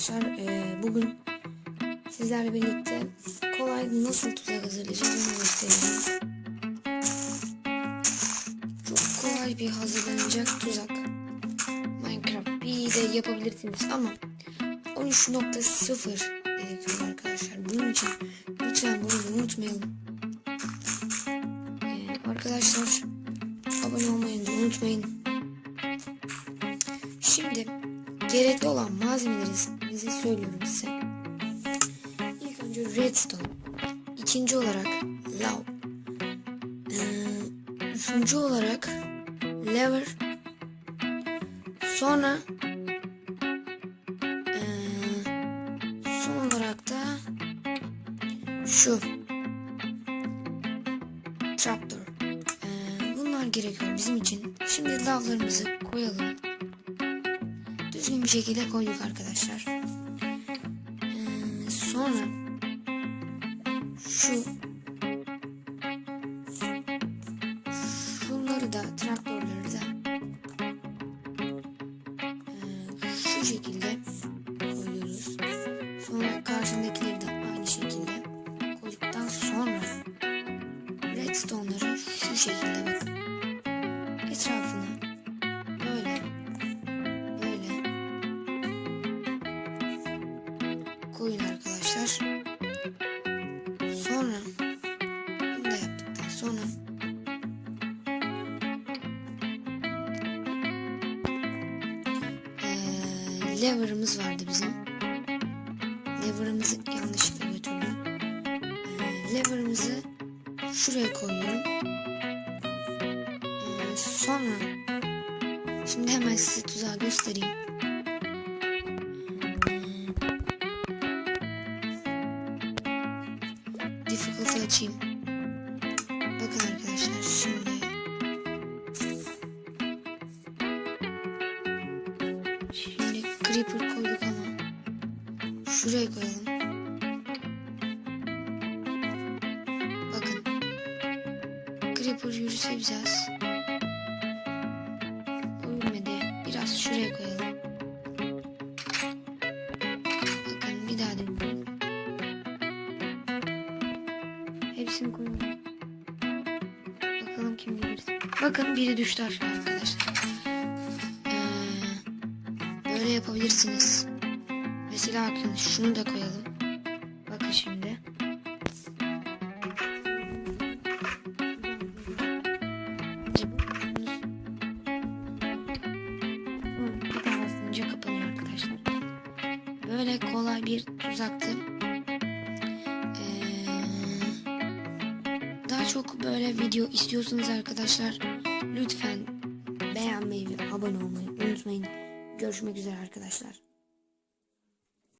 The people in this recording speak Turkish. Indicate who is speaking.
Speaker 1: arkadaşlar. Ee, bugün sizlerle birlikte kolay nasıl tuzak hazırlayacağız onu göstereceğim. Çok kolay bir hazırlanacak tuzak. Minecraft bir de yapabilirsiniz ama 13.0 gerekiyor arkadaşlar. Bunun için lütfen bunu unutmayalım. Ee, arkadaşlar abone olmayı da unutmayın. Şimdi gerekli olan malzemelerinizi söylüyorum size. İlk önce redstone. İkinci olarak lav. Ee, üçüncü olarak lever. Sonra ee, son olarak da şu trapdoor. Ee, bunlar gerekiyor bizim için. Şimdi lavlarımızı koyalım düzgün bir şekilde koyduk arkadaşlar. Sonra şu şunları da traktörleri de ee, şu şekilde koyuyoruz. Sonra karşındakileri de aynı şekilde koyduktan sonra redstone'ları şu şekilde bakın. Koyun arkadaşlar. Sonra bunu yaptıktan sonra eee, lever'ımız vardı bizim. Lever'ımızı yanlışlıkla götürdüm. Eee, lever'ımızı şuraya koyuyorum. Eee, sonra şimdi hemen size tuzağı göstereyim. Difficulty açayım. Bakın arkadaşlar şimdi. Şimdi creeper koyduk ama şuraya koyalım. Bakın. Creeper yürüse biraz. Yürümedi. Biraz şuraya koyalım. Hepsini koyalım. Bakalım kim gelirse. Bakın biri düştü aşağı arkadaşlar. Ee, böyle yapabilirsiniz. Mesela bakın şunu da koyalım. Bakın şimdi. Bir daha basınca kapanıyor arkadaşlar. Böyle kolay bir tuzaktı. Daha çok böyle video istiyorsanız arkadaşlar lütfen beğenmeyi ve abone olmayı unutmayın. Görüşmek üzere arkadaşlar.